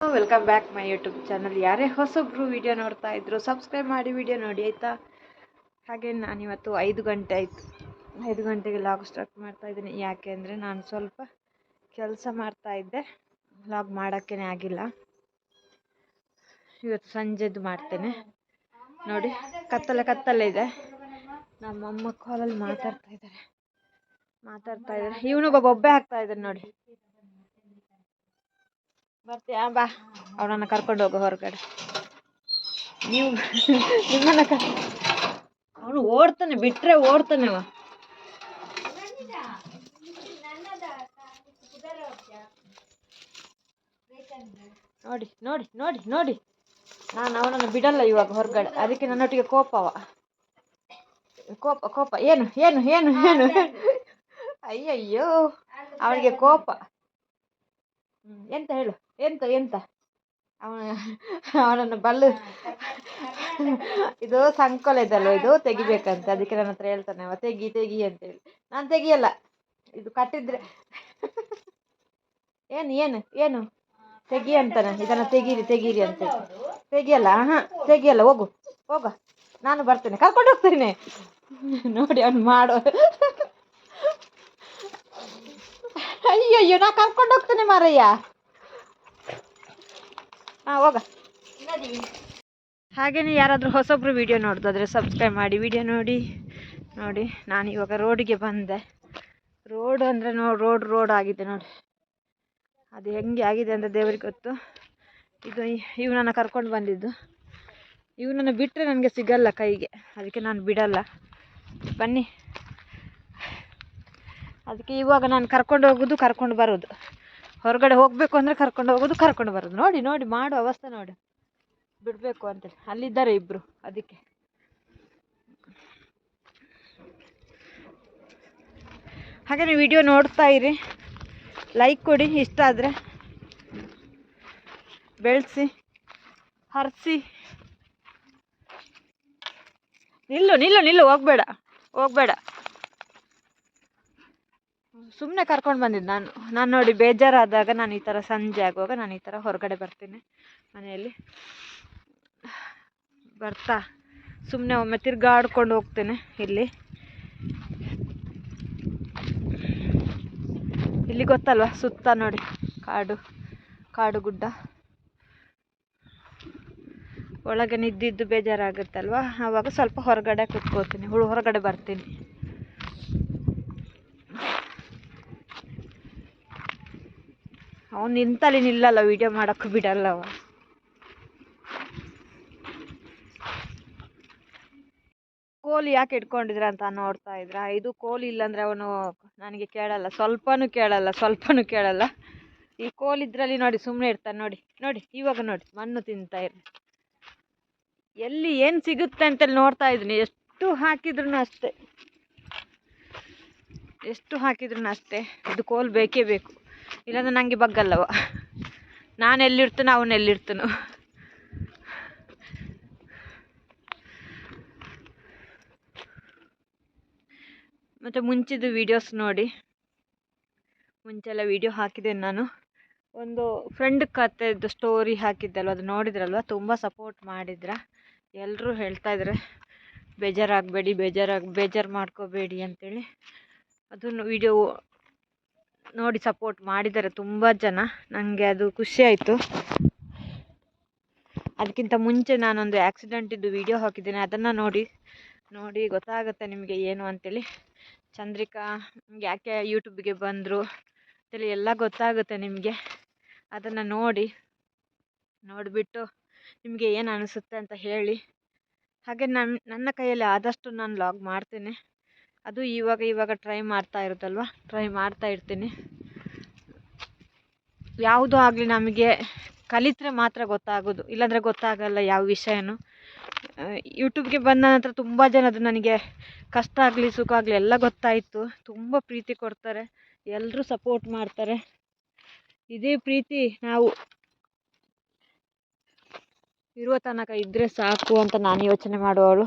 Welcome back my YouTube channel ಯಾರೇ ಹೊಸಬ್ರು video ನೋಡ್ತಾ ಇದ್ರು ಸಬ್ಸ್ಕ್ರೈಬ್ ಮಾಡಿ ವಿಡಿಯೋ ನೋಡಿ, ಆಯ್ತಾ? ಹಾಗೆ ನಾನಿವತ್ತು ಐದು ಗಂಟೆ ಆಯಿತು. ಐದು ಗಂಟೆಗೆ ಲಾಗ್ ಸ್ಟಾರ್ಟ್ ಮಾಡ್ತಾ ಇದ್ದೀನಿ. ಯಾಕೆ ಅಂದರೆ ನಾನು ಸ್ವಲ್ಪ ಕೆಲಸ ಮಾಡ್ತಾ ಇದ್ದೆ. ಲಾಗ್ ಮಾಡೋಕ್ಕೇ ಆಗಿಲ್ಲ. ಇವತ್ತು ಸಂಜೆದು ಮಾಡ್ತೇನೆ. ನೋಡಿ ಕತ್ತಲೆ ಕತ್ತಲೆ ಇದೆ. ನಮ್ಮಮ್ಮ ಕಾಲಲ್ಲಿ ಮಾತಾಡ್ತಾ ಇದ್ದಾರೆ ಮಾತಾಡ್ತಾ ಇದ್ದಾರೆ ಇವನು ಒಬ್ಬ ಬೊಬ್ಬೆ ಹಾಕ್ತಾ ಇದ್ದಾನೆ ನೋಡಿ. ಬರ್ತೀಯಾ? ಬಾ. ಅವನನ್ನು ಕರ್ಕೊಂಡು ಹೋಗು ಹೊರಗಡೆ. ನೀವು ನಿಮ್ಮನ್ನ ಕರ್ ಅವನು ಓಡ್ತಾನೆ ಬಿಟ್ರೆ ಓಡ್ತಾನೆ ಅವ. ನೋಡಿ ನೋಡಿ ನೋಡಿ ನೋಡಿ. ನಾನು ಅವನನ್ನು ಬಿಡಲ್ಲ ಇವಾಗ ಹೊರಗಡೆ. ಅದಕ್ಕೆ ನನ್ನೊಟ್ಟಿಗೆ ಕೋಪವ. ಕೋಪ ಕೋಪ. ಏನು ಏನು ಏನು ಏನು? ಅಯ್ಯಯ್ಯೋ. ಅವನಿಗೆ ಕೋಪ. ಎಂತ ಹೇಳು? ಎಂತ ಎಂತ? ಅವನ, ಅವನನ್ನು ಬಲ್ಲು. ಇದು ಸಂಕೋಲ ಇದಲ್ವ ಇದು? ತೆಗಿಬೇಕಂತ. ಅದಕ್ಕೆ ನನ್ನ ಹತ್ರ ಹೇಳ್ತಾನೆ, ಅವ ತೆಗಿ ತೆಗಿ ಅಂತೇಳಿ ನಾನು ತೆಗಿಯಲ್ಲ. ಇದು ಕಟ್ಟಿದ್ರೆ. ಏನು ಏನು ಏನು? ತೆಗಿ ಅಂತಾನೆ. ಇದನ್ನು ತೆಗೀರಿ ತೆಗೀರಿ ಅಂತ ತೆಗಿಯಲ್ಲ? ಹಾಂ, ತೆಗಿಯಲ್ಲ. ಹೋಗು, ಹೋಗ. ನಾನು ಬರ್ತೇನೆ. ಕರ್ಕೊಂಡು ಹೋಗ್ತೇನೆ. ನೋಡಿ, ಅವ್ನು ಮಾಡೋ ಅಯ್ಯೋ ನಾ ಕರ್ಕೊಂಡು ಹೋಗ್ತೇನೆ ಮಾರಯ್ಯ. ಹಾಂ, ಹೋಗ. ಹಾಗೆಯೇ ಯಾರಾದರೂ ಹೊಸೊಬ್ರು ವಿಡಿಯೋ ನೋಡ್ತಾದ್ರೆ ಸಬ್ಸ್ಕ್ರೈಬ್ ಮಾಡಿ. ವಿಡಿಯೋ ನೋಡಿ ನೋಡಿ. ನಾನು ಇವಾಗ ರೋಡಿಗೆ ಬಂದೆ. ರೋಡ್ ಅಂದರೆ ನೋ ರೋಡ್ ರೋಡ್ ಆಗಿದೆ ನೋಡಿ. ಅದು ಹೆಂಗೆ ಆಗಿದೆ ಅಂತ ದೇವ್ರಿಗೆ ಗೊತ್ತು. ಇದು ಇವನನ್ನು ಕರ್ಕೊಂಡು ಬಂದಿದ್ದು. ಇವನನ್ನು ಬಿಟ್ಟರೆ ನನಗೆ ಸಿಗಲ್ಲ ಕೈಗೆ. ಅದಕ್ಕೆ ನಾನು ಬಿಡಲ್ಲ. ಬನ್ನಿ. ಅದಕ್ಕೆ ಇವಾಗ ನಾನು ಕರ್ಕೊಂಡು ಹೋಗೋದು, ಕರ್ಕೊಂಡು ಬರೋದು. ಹೊರಗಡೆ ಹೋಗಬೇಕು ಅಂದರೆ ಕರ್ಕೊಂಡು ಹೋಗೋದು, ಕರ್ಕೊಂಡು ಬರೋದು. ನೋಡಿ ನೋಡಿ ಮಾಡುವ ಅವಸ್ಥೆ ನೋಡಿ. ಬಿಡಬೇಕು ಅಂತೇಳಿ. ಅಲ್ಲಿದ್ದಾರೆ ಇಬ್ಬರು ಅದಕ್ಕೆ. ಹಾಗೆ ನೀವು ವಿಡಿಯೋ ನೋಡ್ತಾ ಇರಿ. ಲೈಕ್ ಕೊಡಿ, ಇಷ್ಟ ಆದರೆ. ಬೆಳೆಸಿ, ಹರಿಸಿ. ನಿಲ್ಲು ನಿಲ್ಲು ನಿಲ್ಲು, ಹೋಗ್ಬೇಡ ಹೋಗ್ಬೇಡ. ಸುಮ್ಮನೆ ಕರ್ಕೊಂಡು ಬಂದಿದ್ದು ನಾನು. ನಾನು ನೋಡಿ ಬೇಜಾರಾದಾಗ ನಾನು ಈ ಥರ ಸಂಜೆ ಆಗುವಾಗ ನಾನು ಈ ಥರ ಹೊರಗಡೆ ಬರ್ತೀನಿ ಮನೆಯಲ್ಲಿ. ಬರ್ತಾ ಸುಮ್ಮನೆ ಒಮ್ಮೆ ತಿರ್ಗಾಡ್ಕೊಂಡು ಹೋಗ್ತೇನೆ ಇಲ್ಲಿ. ಇಲ್ಲಿ ಗೊತ್ತಲ್ವ? ಸುತ್ತ ನೋಡಿ. ಕಾಡು ಕಾಡು ಗುಡ್ಡ. ಒಳಗೆ ನಿದ್ದಿದ್ದು ಬೇಜಾರಾಗುತ್ತಲ್ವ? ಆವಾಗ ಸ್ವಲ್ಪ ಹೊರಗಡೆ ಕುತ್ಕೋತೀನಿ. ಹುಳು, ಹೊರಗಡೆ ಬರ್ತೀನಿ. ಅವನು ನಿಂತಲ್ಲಿ ನಿಲ್ಲಲ್ಲ ವೀಡಿಯೋ ಮಾಡೋಕ್ಕೂ ಬಿಡಲ್ಲ ಅವ. ಕೋಲಿ ಯಾಕೆ ಇಟ್ಕೊಂಡಿದ್ರ ಅಂತ ನೋಡ್ತಾ ಇದ್ರ? ಇದು ಕೋಲಿ ಇಲ್ಲಾಂದ್ರೆ ಅವನು ನನಗೆ ಕೇಳಲ್ಲ. ಸ್ವಲ್ಪನೂ ಕೇಳಲ್ಲ ಸ್ವಲ್ಪನೂ ಕೇಳಲ್ಲ. ಈ ಕೋಲ್ ಇದ್ರಲ್ಲಿ ನೋಡಿ ಸುಮ್ಮನೆ ಇರ್ತಾನೆ ನೋಡಿ. ನೋಡಿ, ಇವಾಗ ನೋಡಿ, ಮಣ್ಣು ತಿಂತಾ ಇರ್ ಎಲ್ಲಿ ಏನು ಸಿಗುತ್ತೆ ಅಂತೇಳಿ ನೋಡ್ತಾ ಇದ್ದೀನಿ. ಎಷ್ಟು ಹಾಕಿದ್ರು ಅಷ್ಟೇ. ಎಷ್ಟು ಹಾಕಿದ್ರು ಅಷ್ಟೇ. ಇದು ಕೋಲ್ ಬೇಕೇ ಬೇಕು. ಇಲ್ಲಾಂದ್ರೆ ನನಗೆ ಬಗ್ಗಲ್ಲವ. ನಾನು ಎಲ್ಲಿರ್ತಾನೋ ಅವನು ಎಲ್ಲಿರ್ತಾನೋ ಮತ್ತು ಮುಂಚಿದು ವೀಡಿಯೋಸ್ ನೋಡಿ. ಮುಂಚೆಲ್ಲ ವೀಡಿಯೋ ಹಾಕಿದ್ದೆ ನಾನು. ಒಂದು ಫ್ರೆಂಡ್ ಕತೆದು ಸ್ಟೋರಿ ಹಾಕಿದ್ದಲ್ವ, ಅದು ನೋಡಿದ್ರಲ್ವ? ತುಂಬ ಸಪೋರ್ಟ್ ಮಾಡಿದ್ರ. ಎಲ್ಲರೂ ಹೇಳ್ತಾ ಇದ್ದಾರೆ ಬೇಜಾರಾಗಬೇಡಿ, ಬೇಜಾರಾಗಿ, ಬೇಜಾರು ಮಾಡ್ಕೋಬೇಡಿ ಅಂತೇಳಿ. ಅದನ್ನು ವೀಡಿಯೋ ನೋಡಿ ಸಪೋರ್ಟ್ ಮಾಡಿದ್ದಾರೆ ತುಂಬ ಜನ. ನನಗೆ ಅದು ಖುಷಿ ಆಯಿತು. ಅದಕ್ಕಿಂತ ಮುಂಚೆ ನಾನೊಂದು ಆ್ಯಕ್ಸಿಡೆಂಟಿದ್ದು ವೀಡಿಯೋ ಹಾಕಿದ್ದೇನೆ. ಅದನ್ನು ನೋಡಿ ನೋಡಿ ಗೊತ್ತಾಗುತ್ತೆ ನಿಮಗೆ ಏನು ಅಂತೇಳಿ. ಚಂದ್ರಿಕಾ ಯಾಕೆ ಯೂಟ್ಯೂಬ್ಗೆ ಬಂದರು? ಅಂತೇಳಿ ಎಲ್ಲ ಗೊತ್ತಾಗುತ್ತೆ ನಿಮಗೆ. ಅದನ್ನು ನೋಡಿ, ನೋಡಿಬಿಟ್ಟು ನಿಮಗೆ ಏನು ಅನಿಸುತ್ತೆ ಅಂತ ಹೇಳಿ. ಹಾಗೆ ನನ್ನ ನನ್ನ ಕೈಯಲ್ಲಿ ಆದಷ್ಟು ನಾನು ಲಾಗ್ ಮಾಡ್ತೇನೆ. ಅದು ಇವಾಗ ಇವಾಗ ಟ್ರೈ ಮಾಡ್ತಾ ಇರುತ್ತಲ್ವ? ಟ್ರೈ ಮಾಡ್ತಾ ಇರ್ತೀನಿ. ಯಾವುದೂ ಆಗಲಿ ನಮಗೆ ಕಲಿತರೆ ಮಾತ್ರ ಗೊತ್ತಾಗೋದು. ಇಲ್ಲಾಂದರೆ ಗೊತ್ತಾಗಲ್ಲ ಯಾವ ವಿಷಯನೂ. ಯೂಟ್ಯೂಬ್ಗೆ ಬಂದ ನಂತರ ತುಂಬ ಜನದು ನನಗೆ ಕಷ್ಟ ಆಗಲಿ, ಸುಖ ಆಗಲಿ ಎಲ್ಲ ಗೊತ್ತಾಯಿತು. ತುಂಬ ಪ್ರೀತಿ ಕೊಡ್ತಾರೆ. ಎಲ್ಲರೂ ಸಪೋರ್ಟ್ ಮಾಡ್ತಾರೆ. ಇದೇ ಪ್ರೀತಿ ನಾವು ಇರುವ ತನಕ ಇದ್ರೆ ಸಾಕು ಅಂತ ನಾನು ಯೋಚನೆ ಮಾಡುವವಳು.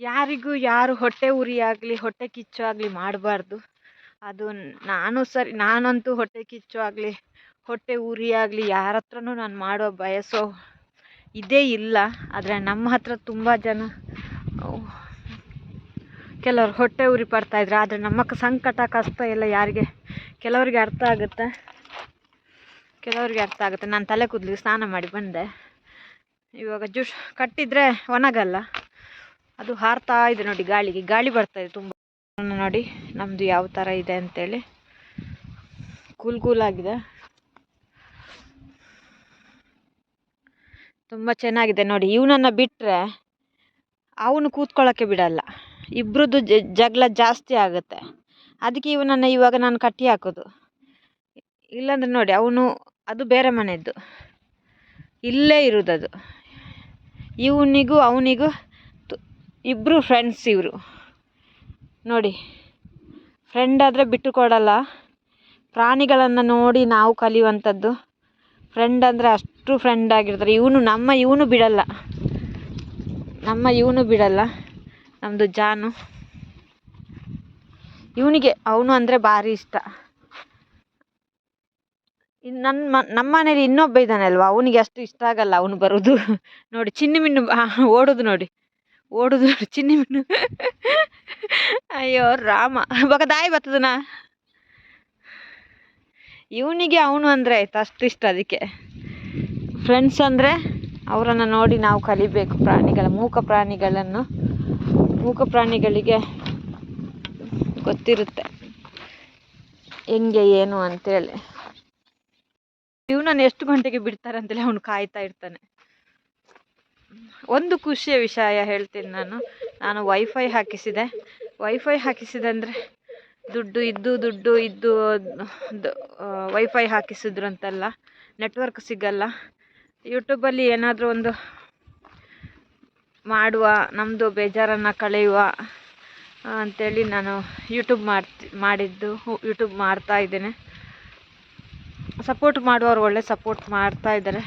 ಯಾರಿಗೂ ಯಾರು ಹೊಟ್ಟೆ ಉರಿ ಆಗಲಿ, ಹೊಟ್ಟೆ ಕಿಚ್ಚು ಆಗಲಿ ಮಾಡಬಾರ್ದು. ಅದು ನಾನು ಸರಿ, ನಾನಂತೂ ಹೊಟ್ಟೆ ಕಿಚ್ಚು ಆಗಲಿ, ಹೊಟ್ಟೆ ಉರಿ ಆಗಲಿ ಯಾರ ಹತ್ರನೂ ನಾನು ಮಾಡೋ ಬಯಸೋ ಇದೇ ಇಲ್ಲ. ಆದರೆ ನಮ್ಮ ಹತ್ರ ತುಂಬ ಜನ ಕೆಲವರು ಹೊಟ್ಟೆ ಉರಿ ಪಡ್ತಾಯಿದ್ರು ಆದರೆ ನಮ್ಮ ಸಂಕಟ, ಕಷ್ಟ ಎಲ್ಲ ಯಾರಿಗೆ, ಕೆಲವರಿಗೆ ಅರ್ಥ ಆಗುತ್ತೆ. ಕೆಲವರಿಗೆ ಅರ್ಥ ಆಗುತ್ತೆ. ನಾನು ತಲೆ ಕೂದಲಿಗೆ ಸ್ನಾನ ಮಾಡಿ ಬಂದೆ. ಇವಾಗ ಜ್ಯೂಸ್ ಕಟ್ಟಿದರೆ ಒಣಗಲ್ಲ. ಅದು ಹಾರ್ತಾ ಇದೆ ನೋಡಿ ಗಾಳಿಗೆ. ಗಾಳಿ ಬರ್ತಾಯಿದೆ ತುಂಬ. ನೋಡಿ ನಮ್ಮದು ಯಾವ ಥರ ಇದೆ ಅಂತೇಳಿ. ಕೂಲ್ ಕೂಲ್ ಆಗಿದೆ. ತುಂಬ ಚೆನ್ನಾಗಿದೆ ನೋಡಿ. ಇವನನ್ನು ಬಿಟ್ಟರೆ ಅವನು ಕೂತ್ಕೊಳ್ಳೋಕ್ಕೆ ಬಿಡಲ್ಲ. ಇಬ್ಬರದ್ದು ಜಗಳ ಜಾಸ್ತಿ ಆಗುತ್ತೆ. ಅದಕ್ಕೆ ಇವನನ್ನು ಇವಾಗ ನಾನು ಕಟ್ಟಿ ಹಾಕೋದು. ಇಲ್ಲಾಂದ್ರೆ ನೋಡಿ, ಅವನು ಅದು ಬೇರೆ ಮನೆಯದ್ದು ಇಲ್ಲೇ ಇರೋದದು. ಇವನಿಗೂ ಅವನಿಗೂ ಇಬ್ಬರು ಫ್ರೆಂಡ್ಸ್ ಇವರು. ನೋಡಿ ಫ್ರೆಂಡ್ ಆದರೆ ಬಿಟ್ಟು ಕೊಡಲ್ಲ. ಪ್ರಾಣಿಗಳನ್ನು ನೋಡಿ ನಾವು ಕಲಿಯುವಂಥದ್ದು. ಫ್ರೆಂಡ್ ಅಂದರೆ ಅಷ್ಟು ಫ್ರೆಂಡ್ ಆಗಿರ್ತಾರೆ. ಇವನು ನಮ್ಮ, ಇವನು ಬಿಡಲ್ಲ. ನಮ್ಮ, ಇವನು ಬಿಡಲ್ಲ. ನಮ್ಮದು ಜಾನು. ಇವನಿಗೆ ಅವನು ಅಂದರೆ ಭಾರಿ ಇಷ್ಟ. ಇನ್ನು ನನ್ನ ಮ ನಮ್ಮ ಮನೇಲಿ ಇನ್ನೊಬ್ಬ ಇದ್ದಾನೆ ಅಲ್ವಾ? ಅವನಿಗೆ ಅಷ್ಟು ಇಷ್ಟ ಆಗಲ್ಲ ಅವನು ಬರೋದು. ನೋಡಿ, ಚಿನ್ನಿ ಮಿನ್ನು ಓಡೋದು ನೋಡಿ. ಓಡೋದು ನೋಡಿ, ಚಿನ್ನಿ ಮಿನ್ನು. ಅಯ್ಯೋ, ರಾಮ. ದಾಯಿ ಬರ್ತದನ? ಇವನಿಗೆ ಅವನು ಅಂದರೆ ಆಯ್ತು ಅಷ್ಟು ಇಷ್ಟ ಅದಕ್ಕೆ. ಫ್ರೆಂಡ್ಸ್ ಅಂದರೆ ಅವರನ್ನು ನೋಡಿ ನಾವು ಕಲಿಬೇಕು ಪ್ರಾಣಿಗಳ, ಮೂಕ ಪ್ರಾಣಿಗಳನ್ನು. ಮೂಕ ಪ್ರಾಣಿಗಳಿಗೆ ಗೊತ್ತಿರುತ್ತೆ ಹೆಂಗೆ, ಏನು ಅಂತೇಳಿ. ಇವನನ್ನು ಎಷ್ಟು ಗಂಟೆಗೆ ಬಿಡ್ತಾರೆ ಅಂತೇಳಿ ಅವನು ಕಾಯ್ತಾ ಇರ್ತಾನೆ. ಒಂದು ಖುಷಿಯ ವಿಷಯ ಹೇಳ್ತೀನಿ ನಾನು. ನಾನು ವೈಫೈ ಹಾಕಿಸಿದೆ. ವೈಫೈ ಹಾಕಿಸಿದೆ ಅಂದರೆ ದುಡ್ಡು ಇದ್ದು ದುಡ್ಡು ಇದ್ದು ವೈಫೈ ಹಾಕಿಸಿದ್ರು ಅಂತಲ್ಲ ನೆಟ್ವರ್ಕ್ ಸಿಗಲ್ಲ. ಯೂಟ್ಯೂಬಲ್ಲಿ ಏನಾದರೂ ಒಂದು ಮಾಡುವ ನಮ್ಮದು ಬೇಜಾರನ್ನು ಕಳೆಯುವ ಅಂಥೇಳಿ ನಾನು ಯೂಟ್ಯೂಬ್ ಮಾಡ್ತಿ, ಮಾಡಿದ್ದು ಯೂಟ್ಯೂಬ್ ಮಾಡ್ತಾ ಇದ್ದೇನೆ. ಸಪೋರ್ಟ್ ಮಾಡುವವರು ಒಳ್ಳೆ ಸಪೋರ್ಟ್ ಮಾಡ್ತಾ ಇದ್ದಾರೆ.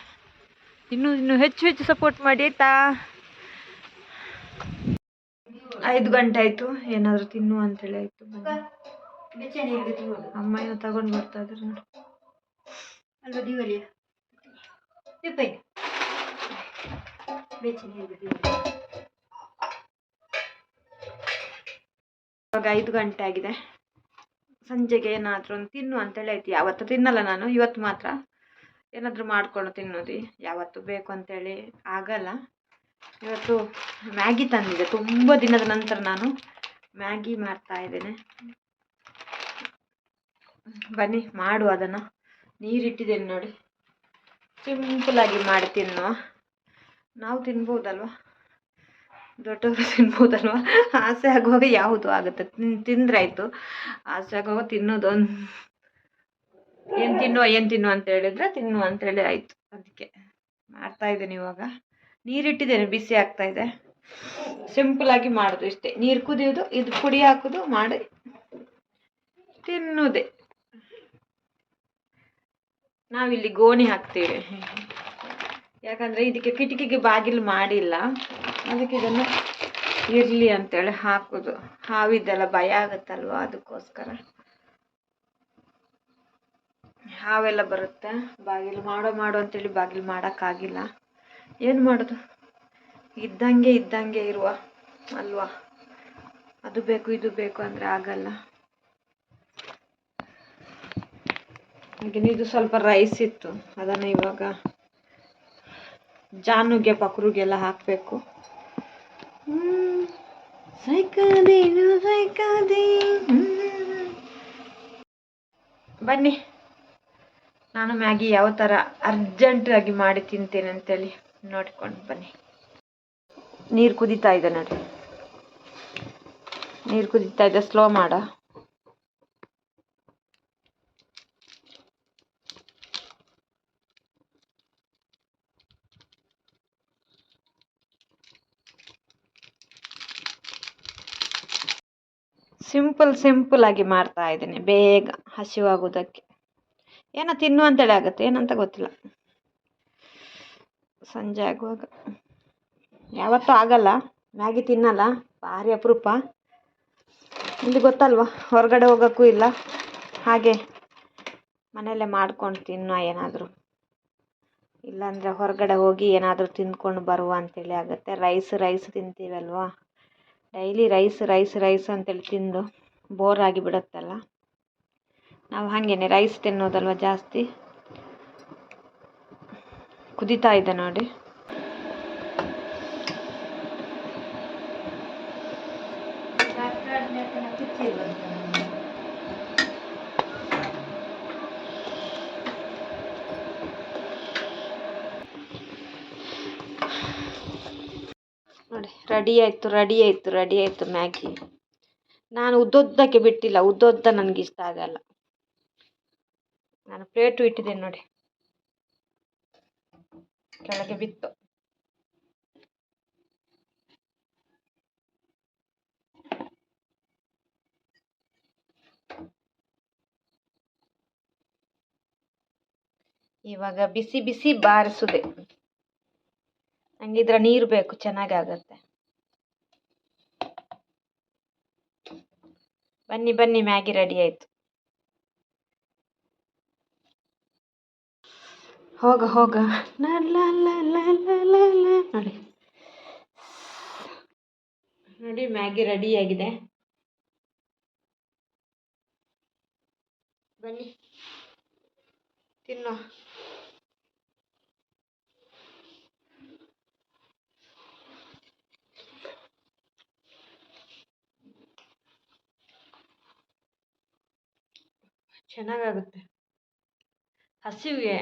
ಇನ್ನೂ ಇನ್ನೂ ಹೆಚ್ಚು ಹೆಚ್ಚು ಸಪೋರ್ಟ್ ಮಾಡಿ ಆಯಿತಾ? ಐದು ಗಂಟೆ ಆಯಿತು ಏನಾದರೂ ತಿನ್ನು ಅಂತೇಳಿ ಆಯಿತು ಅಮ್ಮ ಏನೋ ತಗೊಂಡು ಬರ್ತಾ ಇದ್ರು ನೋಡಿ. ಅಲ್ವಾ ದಿವಾಲಿ ಇವಾಗ ಐದು ಗಂಟೆ ಆಗಿದೆ. ಸಂಜೆಗೆ ಏನಾದರೂ ಒಂದು ತಿನ್ನು ಅಂತೇಳಿ ಆಯ್ತು. ಯಾವತ್ತು ತಿನ್ನಲ್ಲ ನಾನು ಇವತ್ತು ಮಾತ್ರ. ಏನಾದರೂ ಮಾಡ್ಕೊಂಡು ತಿನ್ನೋದು ಯಾವತ್ತು ಬೇಕು ಅಂತೇಳಿ ಆಗಲ್ಲ. ಇವತ್ತು ಮ್ಯಾಗಿ ತಂದಿದ್ದೆ. ತುಂಬ ದಿನದ ನಂತರ ನಾನು ಮ್ಯಾಗಿ ಮಾಡ್ತಾ ಇದ್ದೇನೆ. ಬನ್ನಿ, ಮಾಡು ಅದನ್ನು. ನೀರಿಟ್ಟಿದ್ದೇನೆ ನೋಡಿ. ಸಿಂಪಲಾಗಿ ಮಾಡಿ ತಿನ್ನುವ. ನಾವು ತಿನ್ಬೋದಲ್ವಾ? ದೊಡ್ಡವರು ತಿನ್ಬೋದಲ್ವಾ? ಆಸೆ ಆಗುವಾಗ ಯಾವುದು ಆಗುತ್ತೆ? ತಿನ್ ಆಯಿತು. ಆಸೆ ಆಗುವಾಗ ತಿನ್ನೋದೊಂದು ಏನು ತಿನ್ನುವ ಏನು ತಿನ್ನುವ ಅಂತ ಹೇಳಿದ್ರೆ ತಿನ್ನು ಅಂತೇಳಿ ಆಯಿತು. ಅದಕ್ಕೆ ಮಾಡ್ತಾ ಇದ್ದೇನೆ ಇವಾಗ. ನೀರಿಟ್ಟಿದ್ದೇನೆ, ಬಿಸಿ ಆಗ್ತಾ ಇದೆ. ಸಿಂಪಲಾಗಿ ಮಾಡೋದು ಇಷ್ಟೇ. ನೀರು ಕುದಿಯೋದು, ಇದು ಪುಡಿ ಹಾಕೋದು, ಮಾಡಿ ತಿನ್ನುವುದೇ ನಾವಿಲ್ಲಿ ಗೋಣಿ ಹಾಕ್ತೇವೆ. ಯಾಕಂದರೆ ಇದಕ್ಕೆ ಕಿಟಕಿಗೆ ಬಾಗಿಲು ಮಾಡಿಲ್ಲ. ಅದಕ್ಕೆ ಇದನ್ನು ಇರಲಿ ಅಂತೇಳಿ ಹಾಕೋದು. ಹಾವಿದ್ದೆಲ್ಲ ಭಯ ಆಗುತ್ತಲ್ವ ಅದಕ್ಕೋಸ್ಕರ. ಹಾವೆಲ್ಲ ಬರುತ್ತೆ. ಬಾಗಿಲು ಮಾಡೋ, ಮಾಡು ಅಂತೇಳಿ ಬಾಗಿಲು ಮಾಡೋಕ್ಕಾಗಿಲ್ಲ. ಏನು ಮಾಡೋದು? ಇದ್ದಂಗೆ ಇದ್ದಂಗೆ ಇರುವ, ಅಲ್ವಾ? ಅದು ಬೇಕು, ಇದು ಬೇಕು ಅಂದರೆ ಆಗಲ್ಲ. ಹಾಗೆ ಇದು ಸ್ವಲ್ಪ ರೈಸ್ ಇತ್ತು. ಅದನ್ನು ಇವಾಗ ಜಾನುಗೆ, ಪಕ್ರುಗೆಲ್ಲ ಹಾಕಬೇಕು. ಬನ್ನಿ. ನಾನು ಮ್ಯಾಗಿ ಯಾವ ಥರ ಅರ್ಜೆಂಟಾಗಿ ಮಾಡಿ ತಿಂತೇನೆ ಅಂತೇಳಿ. ನೋಡ್ಕೊಂಡು ಬನ್ನಿ. ನೀರು ಕುದೀತಾ ಇದೆ ನೋಡಿ ನೀರು ಕುದೀತಾ ಇದೆ ಸ್ಲೋ ಮಾಡ. ಸಿಂಪಲ್ ಸಿಂಪಲ್ ಆಗಿ ಮಾಡ್ತಾ ಇದ್ದೀನಿ, ಬೇಗ ಹಸಿವಾಗೋದಕ್ಕೆ ಏನೋ ತಿನ್ನು ಅಂತೇಳಿ ಆಗುತ್ತೆ, ಏನಂತ ಗೊತ್ತಿಲ್ಲ. ಸಂಜೆ ಆಗುವಾಗ. ಯಾವತ್ತೂ ಆಗಲ್ಲ. ಮ್ಯಾಗಿ ತಿನ್ನಲ್ಲ. ಭಾರಿ ಅಪರೂಪ. ಇಲ್ಲಿ ಗೊತ್ತಲ್ವ? ಹೊರಗಡೆ ಹೋಗೋಕ್ಕೂ ಇಲ್ಲ. ಹಾಗೆ ಮನೆಯಲ್ಲೇ ಮಾಡ್ಕೊಂಡು ತಿನ್ನೋ ಏನಾದರೂ. ಇಲ್ಲಾಂದರೆ ಹೊರಗಡೆ ಹೋಗಿ ಏನಾದರೂ ತಿಂದ್ಕೊಂಡು ಬರುವ ಅಂತೇಳಿ ಆಗುತ್ತೆ. ರೈಸ್ ರೈಸ್ ತಿಂತೀವಲ್ವಾ? ಡೈಲಿ ರೈಸ್ ರೈಸ್ ರೈಸ್ ಅಂತೇಳಿ ತಿಂದು ಬೋರ್ ಆಗಿಬಿಡುತ್ತಲ್ಲ. ನಾವು ಹಾಗೇನೆ ರೈಸ್ ತಿನ್ನೋದಲ್ವ ಜಾಸ್ತಿ? ಕುದೀತಾ ಇದೆ ನೋಡಿ. ನೋಡಿ ರೆಡಿ ಆಯಿತು ರೆಡಿ ಆಯಿತು ರೆಡಿ ಆಯಿತು ಮ್ಯಾಗಿ. ನಾನು ಉದ್ದುದ್ದಕ್ಕೆ ಬಿಟ್ಟಿಲ್ಲ, ಉದ್ದುದ್ದ ನನಗೆ ಇಷ್ಟ ಆಗಲ್ಲ. ನಾನು ಪ್ಲೇಟು ಇಟ್ಟಿದ್ದೇನೆ ನೋಡಿ. ಕೆಳಗೆ ಬಿತ್ತು. ಇವಾಗ ಬಿಸಿ ಬಿಸಿ ಬಾರಿಸುದೆ. ಹಂಗಿದ್ರೆ ನೀರು ಬೇಕು, ಚೆನ್ನಾಗಿ ಆಗತ್ತೆ. ಬನ್ನಿ ಬನ್ನಿ, ಮ್ಯಾಗಿ ರೆಡಿ ಆಯ್ತು. ಹೋಗ ಹೋಗ. ನೋಡಿ. ನೋಡಿ ಮ್ಯಾಗಿ ರೆಡಿ ಆಗಿದೆ ಬನ್ನಿ. ತಿನ್ನೋ. ಚೆನ್ನಾಗಾಗುತ್ತೆ. ಹಸಿವಿಗೆ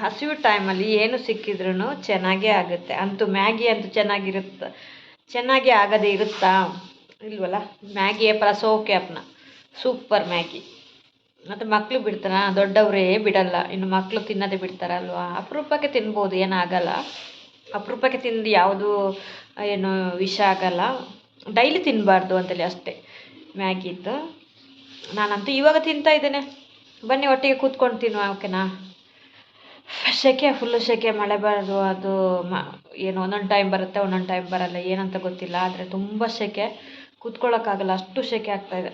ಹಸಿವು ಟೈಮಲ್ಲಿ ಏನು ಸಿಕ್ಕಿದ್ರೂ ಚೆನ್ನಾಗೇ ಆಗುತ್ತೆ. ಅಂತೂ ಮ್ಯಾಗಿ ಅಂತೂ ಚೆನ್ನಾಗಿರುತ್ತೆ? ಚೆನ್ನಾಗಿ ಆಗದೇ ಇರುತ್ತಾ? ಇಲ್ವಲ್ಲ? ಮ್ಯಾಗಿ ಪ್ರಸೋಕೆ ಸೋಕೆ ಅಪ್ನ ಸೂಪರ್ ಮ್ಯಾಗಿ. ಮತ್ತು ಮಕ್ಕಳು ಬಿಡ್ತಾರ? ದೊಡ್ಡವರೇ ಬಿಡಲ್ಲ. ಇನ್ನು ಮಕ್ಕಳು ತಿನ್ನೋದೇ ಬಿಡ್ತಾರಲ್ವಾ? ಅಪರೂಪಕ್ಕೆ ತಿನ್ಬೋದು ಏನಾಗಲ್ಲ ಅಪರೂಪಕ್ಕೆ ತಿಂದು ಯಾವುದು, ಏನು ವಿಷ ಆಗಲ್ಲ. ಡೈಲಿ ತಿನ್ನಬಾರ್ದು ಅಂತೇಳಿ ಅಷ್ಟೇ. ಮ್ಯಾಗಿದ್ದು ನಾನಂತೂ ಇವಾಗ ತಿಂತಾ ಇದ್ದೇನೆ. ಬನ್ನಿ ಒಟ್ಟಿಗೆ ಕೂತ್ಕೊಂಡು ತಿನ್ನುವ, ಓಕೆನಾ? ಸೆಕೆ ಫುಲ್ಲು ಸೆಕೆ ಮಳೆ ಬರೋದು, ಅದು ಮ, ಏನು ಒಂದೊಂದು ಟೈಮ್ ಬರುತ್ತೆ, ಒಂದೊಂದು ಟೈಮ್ ಬರಲ್ಲ, ಏನಂತ ಗೊತ್ತಿಲ್ಲ, ಆದರೆ ತುಂಬ ಸೆಕೆ ಕೂತ್ಕೊಳ್ಳೋಕ್ಕಾಗಲ್ಲ ಅಷ್ಟು ಸೆಕೆ ಆಗ್ತಾಯಿದೆ